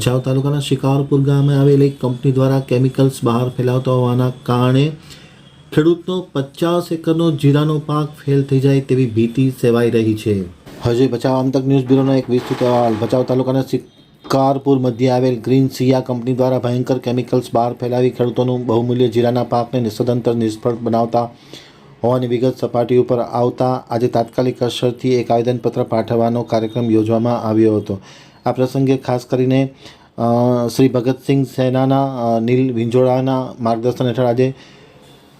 ભચાઉ તાલુકાના શિકારપુર ગામે આવેલી કંપની દ્વારા કેમિકલ્સ બહાર ફેલાવતા હોવાના કારણે ખેડૂતનો પચાસ એકરનો જીરાનો પાક ફેલ થઈ જાય તેવી ભીતિ સેવાઈ રહી છે. હજુ ભચાઉ આમતક ન્યૂઝ બ્યુરોનો એક વિસ્તૃત અહેવાલ. ભચાઉ તાલુકાના શિકારપુર મધ્યે આવેલ ગ્રીન સિયા કંપની દ્વારા ભયંકર કેમિકલ્સ બહાર ફેલાવી ખેડૂતોનું બહુમૂલ્ય જીરાના પાકને નિસદંતર નિષ્ફળ બનાવતા હોવાની વિગત સપાટી ઉપર આવતા આજે તાત્કાલિક અસરથી એક આવેદનપત્ર પાઠવવાનો કાર્યક્રમ યોજવામાં આવ્યો હતો. આ પ્રસંગે ખાસ કરીને શ્રી ભગતસિંહ સેનાના નીલ વિંજોળાના માર્ગદર્શન હેઠળ આજે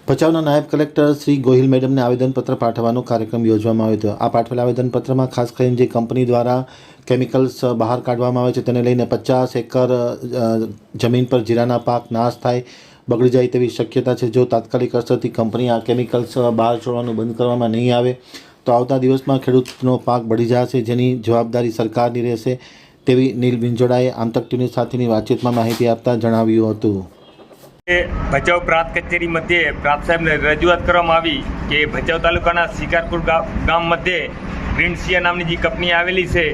ભચાઉના નાયબ કલેક્ટર શ્રી ગોહિલ મેડમને આવેદનપત્ર પાઠવવાનો કાર્યક્રમ યોજવામાં આવ્યો હતો. આ પાઠવેલા આવેદનપત્રમાં ખાસ કરીને જે કંપની દ્વારા કેમિકલ્સ બહાર કાઢવામાં આવે છે તેને લઈને પચાસ એકર જમીન પર જીરાના પાક નાશ થાય, બગડી જાય તેવી શક્યતા છે. જો તાત્કાલિક અસરથી કંપની આ કેમિકલ્સ બહાર છોડવાનું બંધ કરવામાં નહીં આવે, તો આવતા દિવસમાં ખેડૂતનો પાક બળી જશે, જેની જવાબદારી સરકારની રહેશે. તેવી નીલ વિંજોડાએ આમતક ટીવી સાથેની વાતચીતમાં માહિતી આપતા જણાવ્યું હતું. ભચાઉ પ્રાંત કચેરી મધ્યે પ્રાંત સાહેબને રજૂઆત કરવામાં આવી કે ભચાઉ તાલુકાના શિકારપુર ગામ મધ્યે ગ્રીન સિયા નામની જે કંપની આવેલી છે,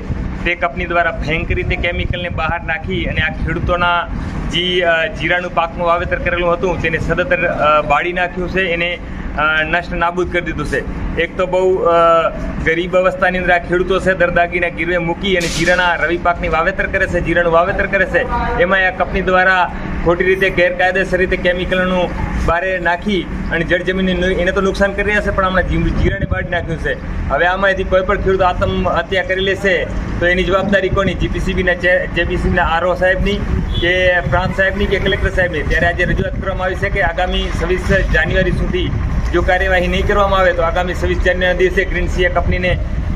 તે કંપની દ્વારા ભયંકર રીતે કેમિકલને બહાર નાખી અને આ ખેડૂતોના જે જીરાનું પાકનું વાવેતર કરેલું હતું, તેને સદંતર બાળી નાખ્યું છે. એને નષ્ટ નાબૂદ કરી દીધું છે. એક તો બહુ ગરીબ અવસ્થાની અંદર આ ખેડૂતો છે, દરદાગીના ગીરવે મૂકી અને જીરાના રવિ પાકની વાવેતર કરે છે, જીરાનું વાવેતર કરે છે. એમાં આ કંપની દ્વારા ખોટી રીતે, ગેરકાયદેસર રીતે કેમિકલનું બારે નાખી અને જળ જમીનને એને તો નુકસાન કરી રહ્યા છે, પણ હમણાં જીરાને બાળી નાખ્યું છે. હવે આમાંથી કોઈ પણ ખેડૂત આત્મહત્યા કરી લેશે તો એની જવાબદારી કોની? જીપીસીબીના જેપીસીબીના આરઓ સાહેબની કે પ્રાંત સાહેબની કે કલેક્ટર સાહેબની? ત્યારે આજે રજૂઆત કરવામાં આવી છે કે આગામી છવ્વીસ જાન્યુઆરી સુધી જો કાર્યવાહી નહીં કરવામાં આવે તો આગામી છવ્વીસ જાન્યુઆરી દિવસે ગ્રીન સીએ કંપનીને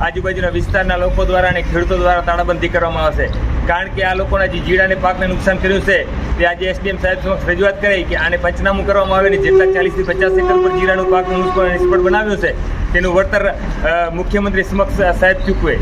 આજુબાજુના વિસ્તારના લોકો દ્વારા અને ખેડૂતો દ્વારા તાળાબંધી કરવામાં આવશે. કારણ કે આ લોકોના જે જીડાને પાકને નુકસાન કર્યું છે, તે આજે એસડીએમ સાહેબ સમક્ષ રજૂઆત કરી કે આને પંચનામું કરવામાં આવે ને જેટલા ચાલીસથી પચાસ એકર પર જીરાનું પાકનું નુકસાન નિષ્ફળ બનાવ્યું છે, તેનું વળતર મુખ્યમંત્રી સમક્ષ સાહેબ ચૂકવે.